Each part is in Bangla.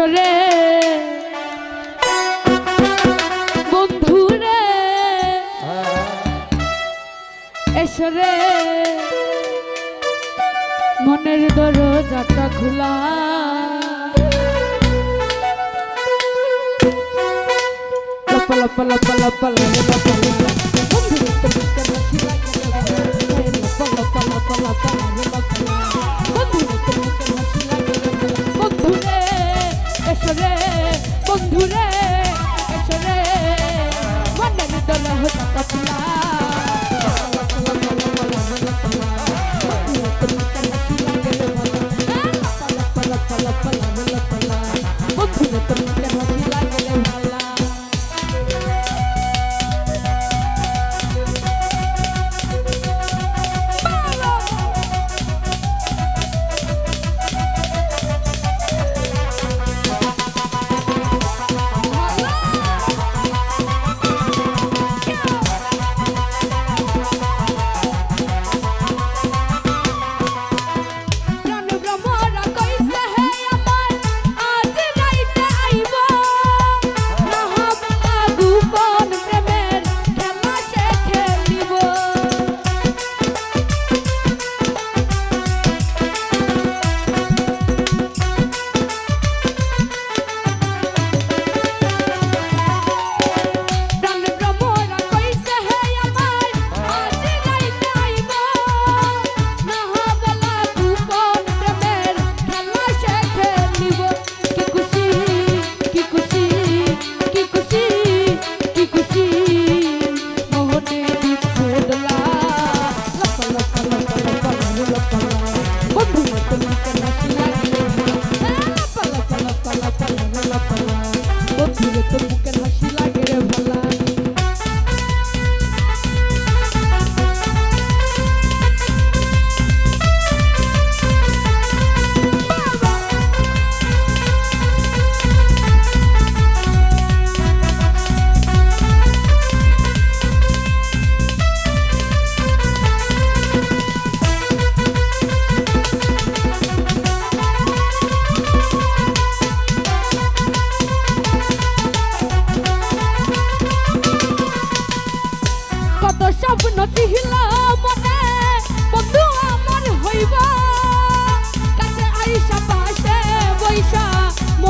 আসলে বন্ধুরে এসরে মনের দরজাটা খোলা লপ লপ লপ লপ লপ লপ ડલો હતા કપલા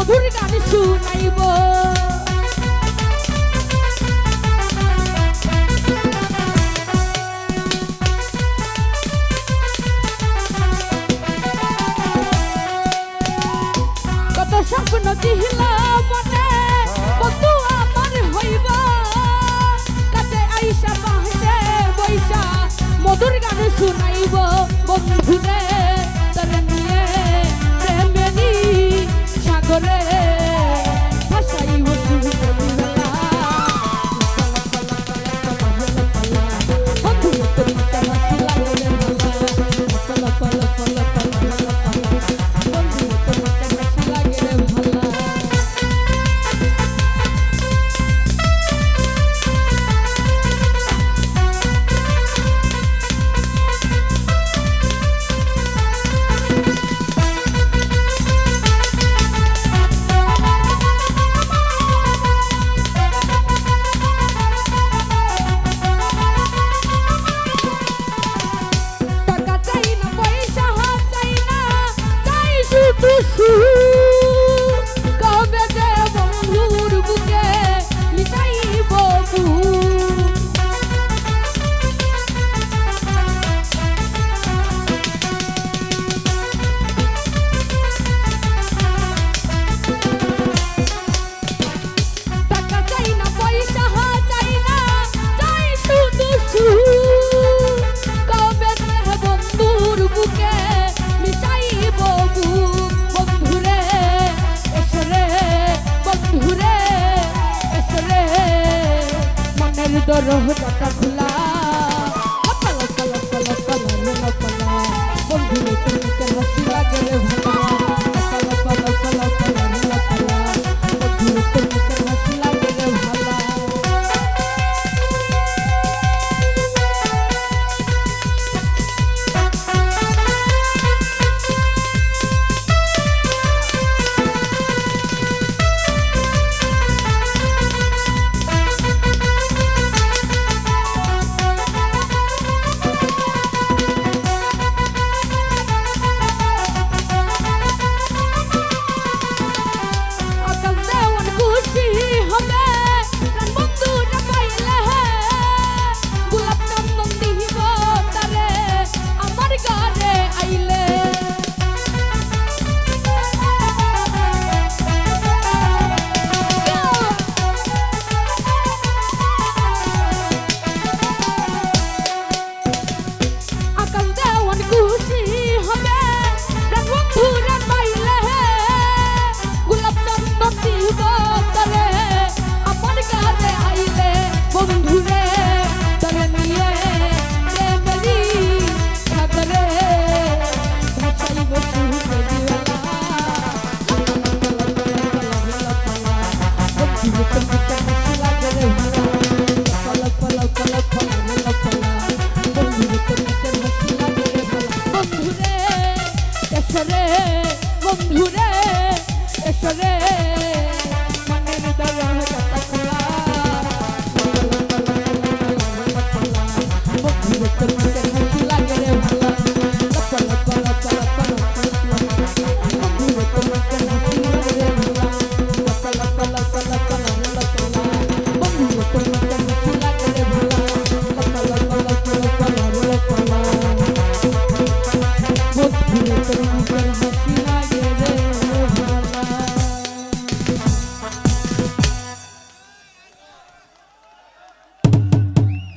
Put it on the school, now you go. রহ টাকা বন্ধুরে এসরে